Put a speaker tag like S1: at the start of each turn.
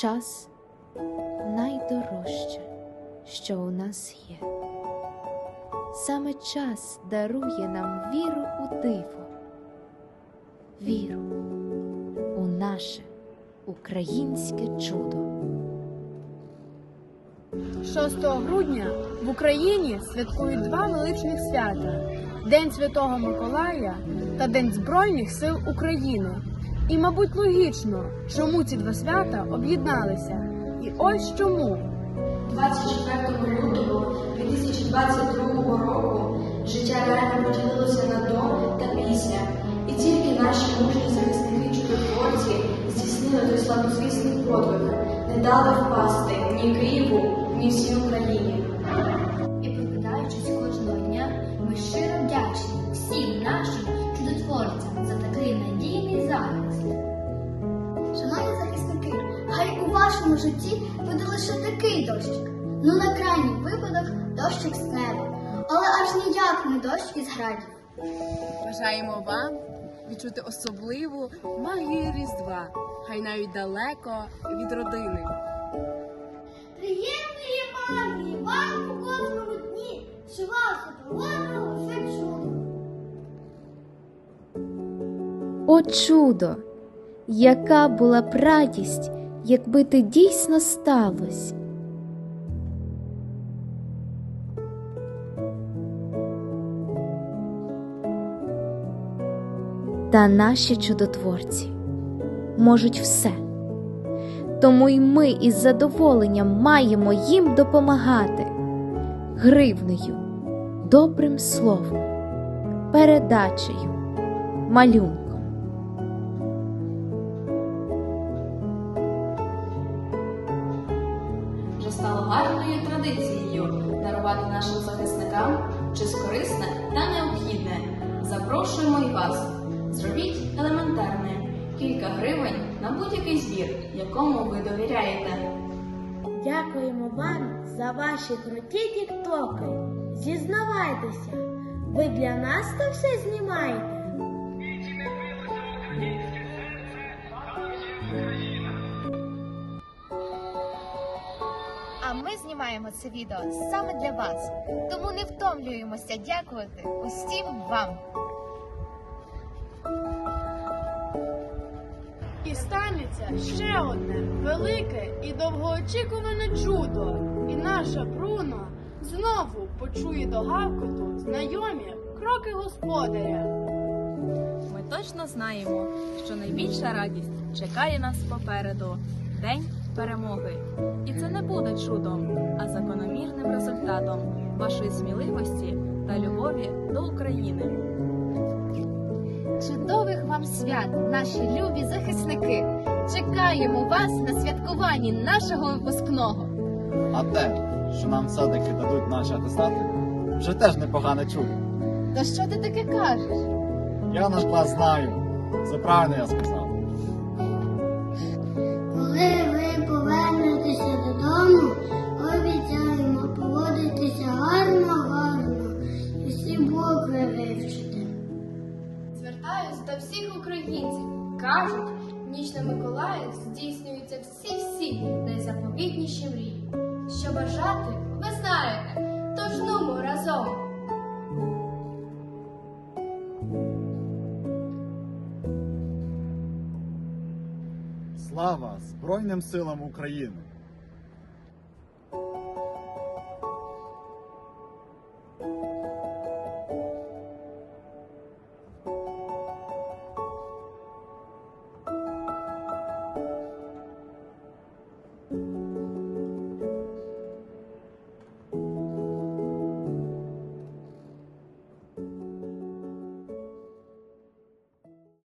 S1: час найдорожче, що у нас є. Саме час дарує нам віру у диво, віру у наше українське чудо.
S2: 6 грудня в Україні святкують два величних свята: День Святого Миколая та День Збройних сил України. І, мабуть, логічно, чому ці два свята об'єдналися. І ось чому.
S3: 24 лютого 2022 року життя реально поділилося на до та після, і тільки наші мужні захисники чудотворці здійснили той славнозвісний подвиг, не дали впасти ні Києву, ні всій Україні.
S4: Вашому житті буде лише такий дощик. Ну на крайній випадок дощик з неба, але аж ніяк не дощ із градів.
S5: Бажаємо вам відчути особливу магію Різдва, хай навіть далеко від родини.
S4: Приємної магії вам у кожному дні, що вас супроводжувало лише чудо.
S1: О чудо! Яка була б радість, якби ти дійсно сталось. Та наші чудотворці можуть все. Тому й ми із задоволенням маємо їм допомагати гривнею, добрим словом, передачею, малюнком.
S6: Дарувати нашим захисникам щось корисне та необхідне. Запрошуємо і вас. Зробіть елементарне кілька гривень на будь-який збір, якому ви довіряєте.
S7: Дякуємо вам за ваші круті тіктоки. Зізнавайтеся, ви для нас це все знімаєте?
S8: Ми знімаємо це відео саме для вас, тому не втомлюємося дякувати усім вам.
S2: І станеться ще одне велике і довгоочікуване чудо. І наша Бруно знову почує до гавкоту знайомі кроки господаря.
S5: Ми точно знаємо, що найбільша радість чекає нас попереду День перемоги. І це не буде чудом, а закономірним результатом вашої сміливості та любові до України.
S8: Чудових вам свят, наші любі захисники! Чекаємо вас на святкуванні нашого випускного.
S9: А те, що нам все-таки дадуть наші атестати, вже теж непогане чудо.
S8: Та що ти таке кажеш?
S9: Я наш клас знаю. Все правильно я сказав.
S10: Українців. Кажуть, ніч на Миколая здійснюються всі-всі найзаповітніші мрії. Що бажати, ви знаєте, тож нумо разом.
S9: Слава Збройним силам України!